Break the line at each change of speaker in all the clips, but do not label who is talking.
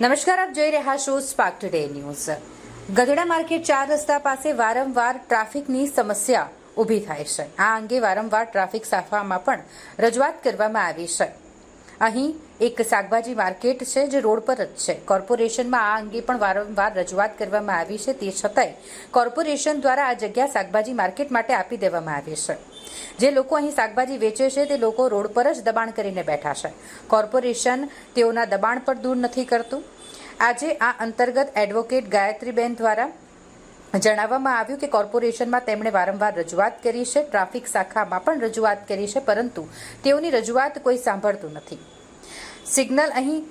નમસ્કાર, આપ જોઈ રહ્યા છો સ્પાર્ક ટુડે ન્યૂઝ ગધેડા માર્કેટ ચાર રસ્તા પાસે વારંવાર ટ્રાફિકની સમસ્યા ઊભી થાય છે. આ અંગે વારંવાર ટ્રાફિક સાફવામાં પણ રજૂઆત કરવામાં આવી છે. અહીં એક શાકભાજી માર્કેટ છે જે રોડ પર જ છે. કોર્પોરેશનમાં આ અંગે પણ વારંવાર રજૂઆત કરવામાં આવી છે. તે છતાંય કોર્પોરેશન દ્વારા આ જગ્યા શાકભાજી માર્કેટ માટે આપી દેવામાં આવી છે. જે લોકો અહીં શાકભાજી વેચે છે, તે લોકો રોડ પર જ દબાણ કરીને બેઠા છે. કોર્પોરેશન તેઓના દબાણ પર દૂર નથી કરતું. આજે આ અંતર્ગત એડવોકેટ ગાયત્રીબેન દ્વારા જણાવવામાં આવ્યું કે કોર્પોરેશનમાં તેમણે વારંવાર રજૂઆત કરી છે. ટ્રાફિક શાખામાં પણ રજૂઆત કરી છે, પરંતુ તેઓની રજૂઆત કોઈ સાંભળતું નથી. સિગ્નલ અહીં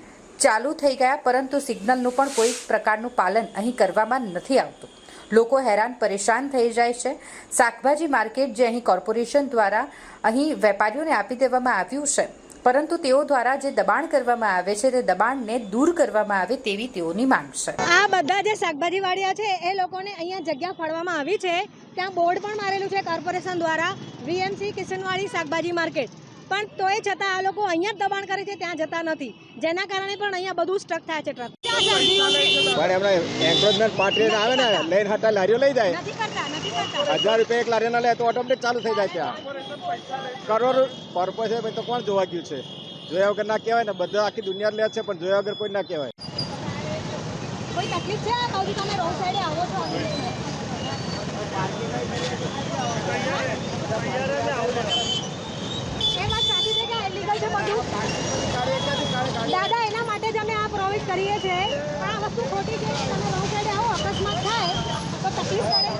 ચાલુ થઈ ગયા, પરંતુ સિગ્નલનું પણ કોઈ પ્રકારનું પાલન અહીં કરવામાં નથી આવતું. લોકો હેરાન પરેશાન થઈ જાય છે. શાકભાજી માર્કેટ જે અહીં કોર્પોરેશન દ્વારા અહીં વેપારીઓને આપી દેવામાં આવ્યું છે, પરંતુ તેઓ દ્વારા જે દબાણ કરવામાં આવે છે, તે દબાણને દૂર કરવામાં આવે તેવી તેઓની માંગ છે.
આ બધા જે શાકભાજી વાળિયા છે, એ લોકોને અહીંયા જગ્યા ફાળવામાં આવી છે. ત્યાં બોર્ડ પણ મારેલું છે કોર્પોરેશન દ્વારા. વીએમસી કિશનવાડી શાકભાજી માર્કેટ. પણ તોય છતાં આ લોકો અહીંયા જ દબાણ કરે છે ત્યાં જતા નથી. જેના કારણે પણ અહીંયા બધું સ્ટક થાય છે ટ્રક
પણ એમને એન્ક્રોચમેન્ટ પાર્ટી આવે ને લઈને હટા લારીઓ લઈ જાય.
નથી કરતા નથી કરતા.
હજાર રૂપિયા એક લારીના લે તો ઓટોમેટિક ચાલુ થઈ જાય ત્યાં કરોડ પર્પઝ છે ભાઈ તો કોણ જોવા ગયું છે? જોયા વગર ના કહેવાય ને બધા આખી દુનિયા લે છે પણ જોયા વગર કોઈ ના કહેવાય.
કોઈ તકલીફ છે આ બાજુ તમે રોડ સાઈડે આવો છો આવી રીતે? એ વાત સાચી છે કે illegal છે બધું દાદા, એના માટે જ અમે આ પ્રોવિઝ કરીએ છીએ. આ વસ્તુ ખોટી છે, તમે રોંગ સાઈડે આવો, અકસ્માત થાય, તો તકલીફ પડે.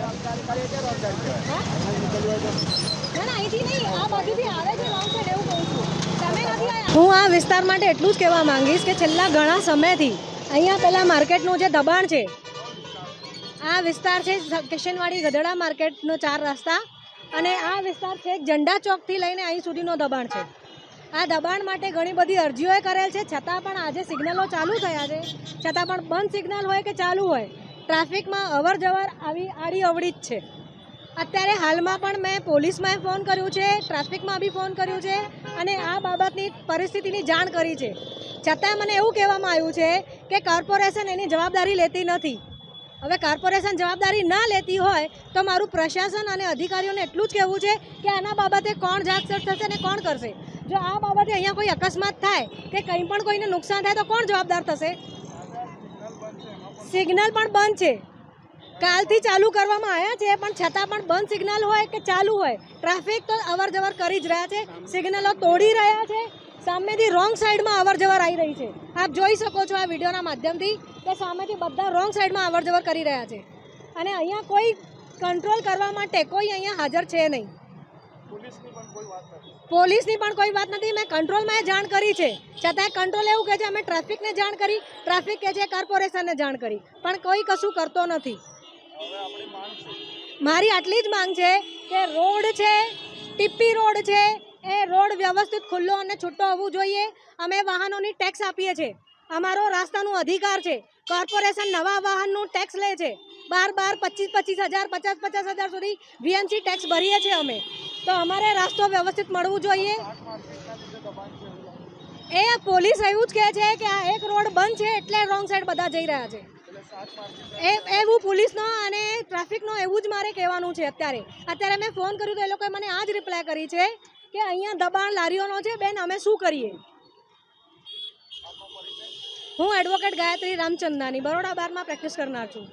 ના ના, અહીંથી નહીં, આ બાજુથી આવે છે રોંગ સાઈડ, એવું કહું છું. હું આ વિસ્તાર માટે એટલું જ કહેવા માંગીશ કે છેલ્લા ઘણા સમયથી અહીંયા પેલા માર્કેટનું જે દબાણ છે, આ વિસ્તાર છે કિશનવાડી ગધેડા માર્કેટનો ચાર રસ્તા અને આ વિસ્તાર છે ઝંડા ચોકથી લઈને અહીં સુધીનો દબાણ છે. આ દબાણ માટે ઘણી બધી અરજીઓએ કરેલ છે. છતાં પણ આજે સિગ્નલો ચાલુ થયા છે. છતાં પણ બંધ સિગ્નલ હોય કે ચાલુ હોય, ટ્રાફિકમાં અવર જવર આવી આડી અવળી જ છે. અત્યારે હાલમાં પણ મેં પોલીસમાં ફોન કર્યું છે, ટ્રાફિકમાં બી ફોન કર્યું છે અને આ બાબતની પરિસ્થિતિની જાણ કરી છે. છતાં મને એવું કહેવામાં આવ્યું છે કે કોર્પોરેશન એની જવાબદારી લેતી નથી. હવે કોર્પોરેશન જવાબદારી ના લેતી હોય તો મારું પ્રશાસન અને અધિકારીઓને એટલું જ કહેવું છે કે આના બાબતે કોણ જાગસર થશે અને કોણ કરશે? જો આ બાબતે અહીંયા કોઈ અકસ્માત થાય કે કંઈ પણ કોઈને નુકસાન થાય તો કોણ જવાબદાર થશે? સિગ્નલ પણ બંધ છે. કાલથી ચાલુ કરવામાં આવ્યા છે, પણ છતાં પણ બંધ સિગ્નલ હોય કે ચાલુ હોય, ટ્રાફિક તો અવર જવર કરી જ રહ્યા છે. સિગ્નલો તોડી રહ્યા છે. સામેથી રોંગ સાઈડમાં અવર જવર આવી રહી છે. આપ જોઈ શકો છો આ વિડીયોના માધ્યમથી કે સામેથી બધા રોંગ સાઈડમાં અવર જવર કરી રહ્યા છે. અને અહીંયા કોઈ કંટ્રોલ કરવા માટે કોઈ અહીંયા હાજર છે નહીં. પોલીસની પણ કોઈ વાત નથી. મેં કંટ્રોલમાં જાણ કરી છે. છતાં કંટ્રોલ એવું કહે છે અમે ટ્રાફિકને જાણ કરી ટ્રાફિક કહે છે કોર્પોરેશનને જાણ કરી. પણ કોઈ કશું કરતો નથી. મારી આટલી જ માંગ છે કે રોડ છે ટીપી રોડ છે એ રોડ વ્યવસ્થિત ખુલ્લો અને છૂટો હોવું જોઈએ. અમે વાહનોની ટેક્સ આપીએ છીએ. અમારો રાસ્તાનું અધિકાર છે. કોર્પોરેશન નવા વાહનનું ટેક્સ લે છે. બાર બાર પચીસ પચીસ હજાર પચાસ પચાસ હજાર સુધી વીએમસી ટેક્સ ભરીએ છીએ અમે. તો અમારે રાસ્તો વ્યવસ્થિત મળવું જોઈએ. એ પોલીસ એવું જ કહે છે કે આ એક રોડ બંધ છે એટલે રોંગ સાઈડ બધા જઈ રહ્યા છે. એ, એવું પોલીસનો અને ટ્રાફિકનો એવું જ મારે કહેવાનું છે અત્યારે. અત્યારે મેં ફોન કર્યું તો એ લોકોએ મને આ જ રિપ્લાય કરી છે કે અહીંયા દબાણ લારીઓનો છે, બેન અમે શું કરીએ? હું એડવોકેટ ગાયત્રી રામચંદાની બરોડા બારમાં પ્રેક્ટિસ કરનાર છું.